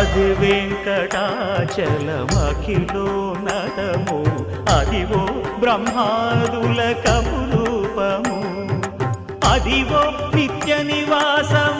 అది వెంకటాచలమఖిలో నటము. అదివో బ్రహ్మాదుల కము రూపము అదివో నిత్య నివాసము.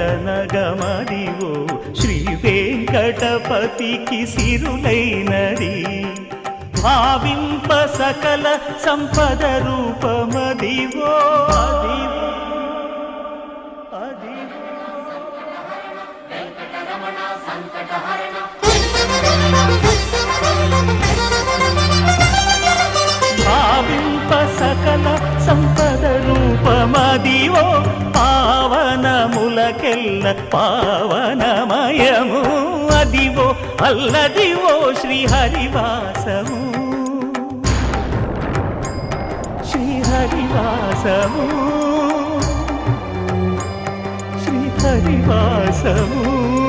వెంకటనగమదివో శ్రీ వెంకటపతికి సిరులైనది. భావింప సకల సంపద రూపమదివో భావింప సకల సంపద రూపమదివో పావనములకెల్ల పావనమయము. అదివో అల్లదివో శ్రీహరివాసము. శ్రీహరివాసము. శ్రీహరివాసము.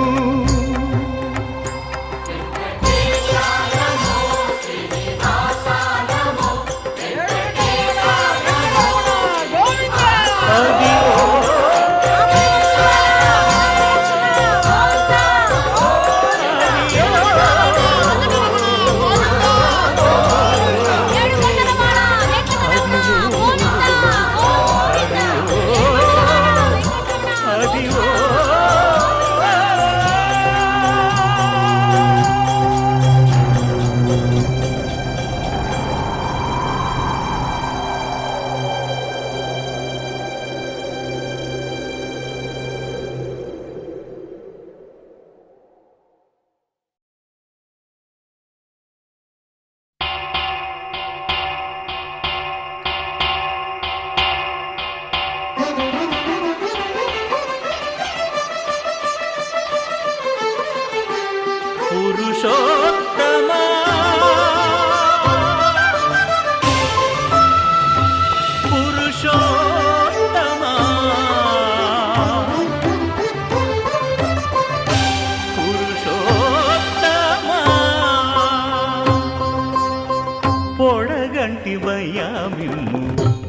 పొడగంటివయ్యా మిమ్ము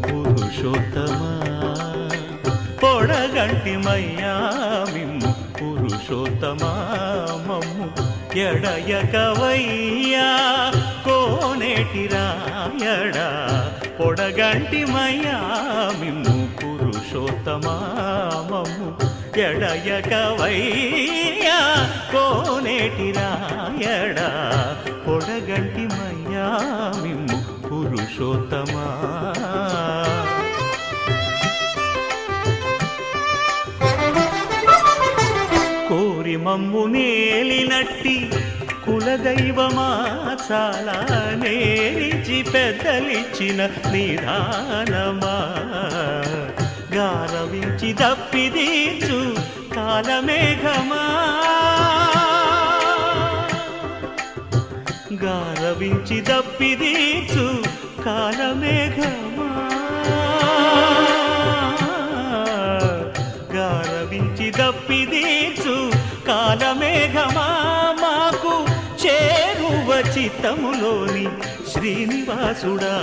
పురుషోత్తమా? పొడగంటిమయ్యా మిమ్ము పురుషోత్తమా? మమ్ము ఎడయకవయ్యా కోనేటి రాయడా పొడగంటిమయ్యా మిమ్ము పురుషోత్తమా? మమ్ము ఎడయకవయ్యా కోనేటి రాయడా పొడగంటిమయ్యా మిమ్ము పురుషోత్తమా? కోరి మమ్ము నేలినట్టి కులదైవమా చాలా నేరిచి పెద్దలిచ్చిన నిదానమా? గారవించి దప్పిదీచు కాలమేఘమా? గారవించి తప్పిదీచు కాలమేఘమా గారవించి దప్పిదీచు కాలమేఘమా మాకు చేరువ చిత్తములోని శ్రీనివాసుడా.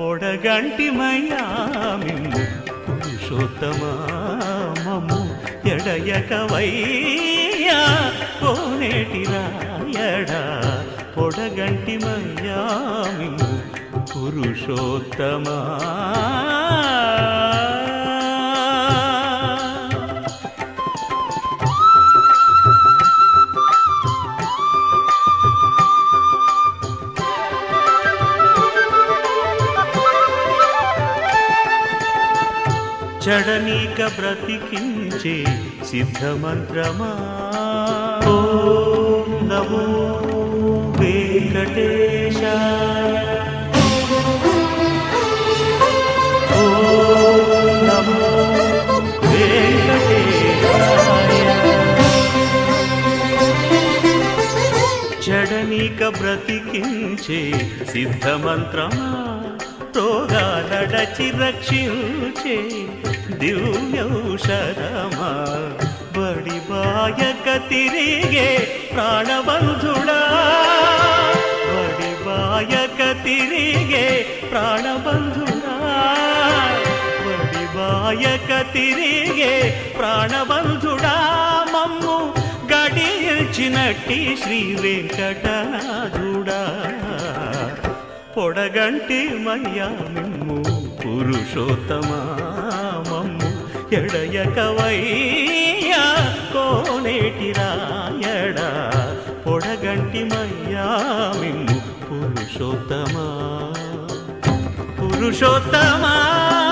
పొడగంటి మయామిమ్ము పురుషోత్తమా మమ్ము ఎడయకవయ్యా. కోనేటి రాయడా పొడగంటి మయామిమ్ము పురుషోత్తమా. చడనీక బ్రతికించే సిద్ధమంత్రమా. ఓం నమో వెంకటేశాయ. ఓం బ్రతికించే సిద్ధమంత్రమా రోగాలడచి రక్షించే దివ్యౌషధమా బడి బాయక తిరిగే ప్రాణబంధుడా. బడి బాయక తిరిగే ప్రాణబంధుడా మమ్ము గడిచినట్టి శ్రీ వెంకటనాథుడా పొడగంటి మయ్యా మిమ్ము పురుషోత్తమా మమ్ము ఎడయకవయ్యా కోనేటి రాయడా. పొడగంటి మయ్యా మిమ్ము పురుషోత్తమా పురుషోత్తమా పురుషోత్తమా.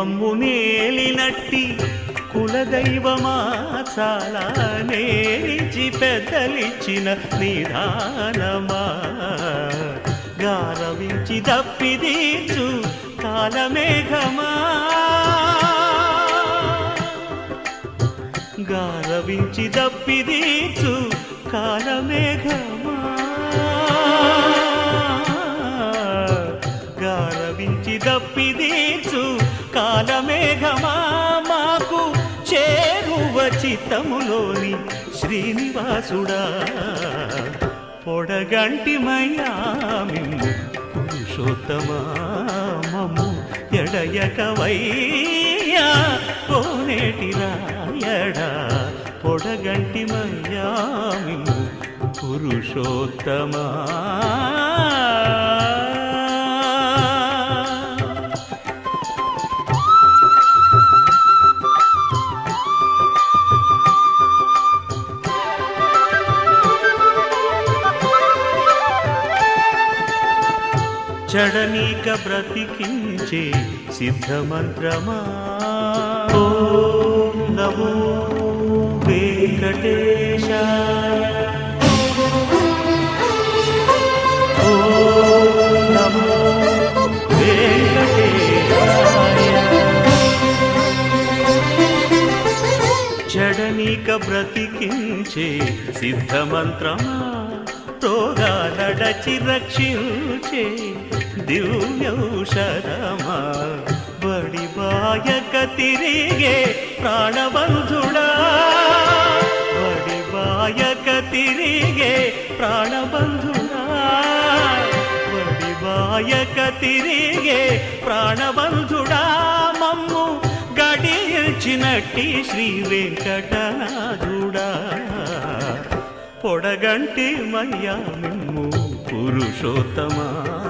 మమ్ము నేలినట్టి కులదైవమా చాలా నేరిచి పెద్దలిచ్చిన నిదానమా. గారవించి దప్పిదీచు కాలమేఘమా. గారవించి దప్పిదీచు కాలమేఘమా. కాలమేఘమా మాకు చేరువ చిత్తములోని శ్రీనివాసుడా. పొడగంటి మయామిమ్ము పురుషోత్తమా మమ్ము ఎడయకవయ్యా. కోనేటి రాయడా పొడగంటి మయామిమ్ము పురుషోత్తమా. చడనీక బ్రతికించే సిద్ధమంత్రమా? ఓం నమో వెంకటేశ ఓం నమో వెంకటేశాయ. జడనీక బ్రతికించే సిద్ధమంత్రమా? రోగాలడచి రక్షించే దివ్యౌషధమా బడి బాయక తిరిగే ప్రాణబంధుడా బడి బాయక తిరిగే ప్రాణబంధుడా బడి బాయక తిరిగే ప్రాణబంధుడా మమ్ము గడిచినట్టి శ్రీ వెంకటనాథుడా పొడగంటి మయ్యా మిమ్ము పురుషోత్తమా? మమ్ము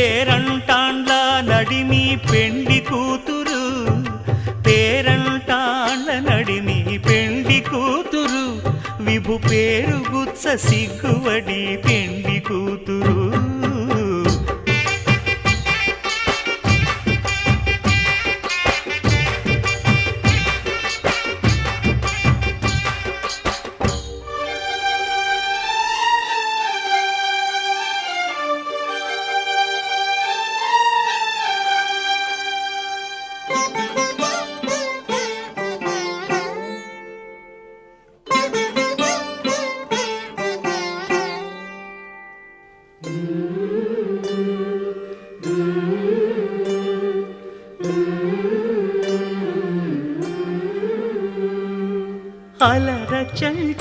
పేరంటాండ్ల నడిమి పెండి కూతురు. పేరంటాండ్ల నడిమి పెండి కూతురు. విభు పేరు గుచ్చ సిగ్గువడి పెండి కూతురు.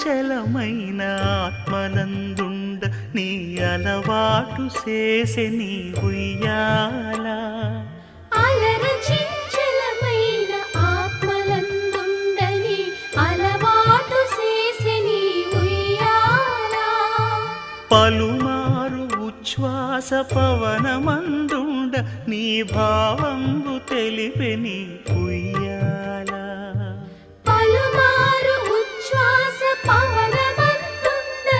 చంచలమైన ఆత్మనందుండ నీ అలవాటు చేసే నీ ఉయ్యాల ఉయ్యాలా పలుమారు ఉచ్ఛ్వాస పవనమందుండ నీ భావంబు తెలిపే నీ ఉయ్యాల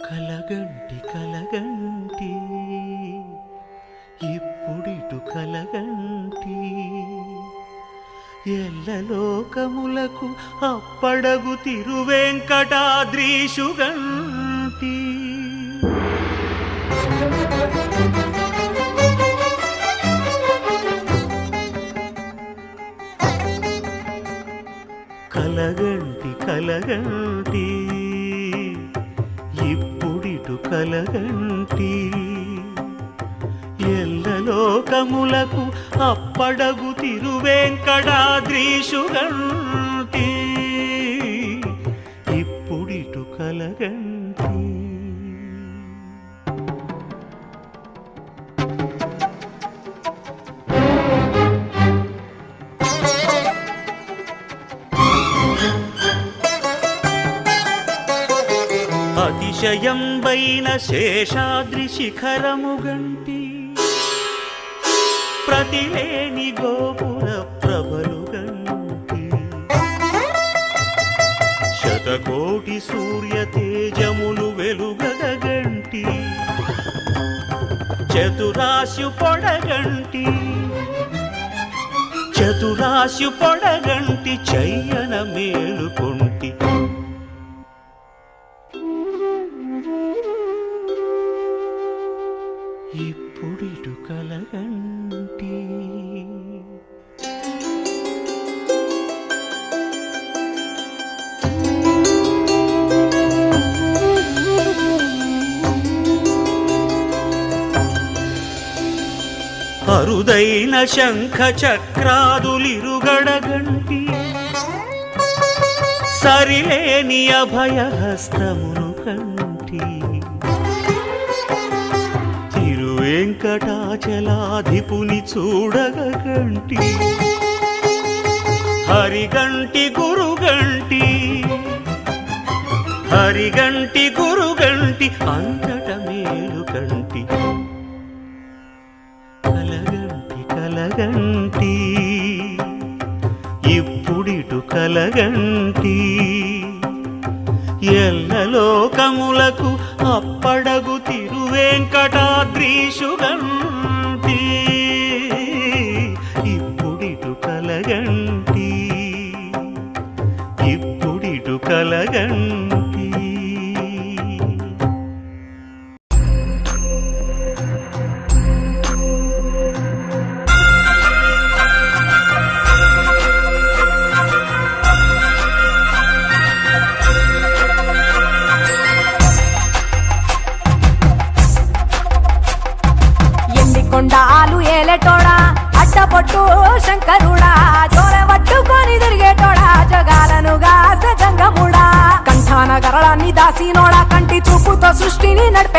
కలగంటి కలగంటి. ఇప్పుడిటు కలగంటి. ఎల్లలోకములకు అప్పడగు తిరువెంకటాద్రీషుగంటి. కలగంటి కలగంటి. కలగంటి ఎల్లలోకములకు అప్పడగు తిరువెంకటాద్రీషుగంటి నిశ్చయంబైన శేషాద్రి శిఖరము గంటి ప్రతిలేని గోపుర ప్రభలు గంటి. శతకోటి సూర్య తేజములు వెలుగగ గంటి. చతురాశు పొడగంటి చతురాశు పొడగంటి చయ్యన మేలుకొంటి. అరుదైన శంఖ చక్రాదులిరుగడగంటి. సరిలేని అభయహస్తమును కంటి. తిరువెంకటాచలాధిపుని చూడగంటి హరిగంటి గురుగంటి. హరిగంటి గురుగంటి అంత కలగంటి. ఎల్లలోకములకు అప్పడగు తిరువేంకటాద్రీషుగంటి సృష్టిని నడిపేటోడా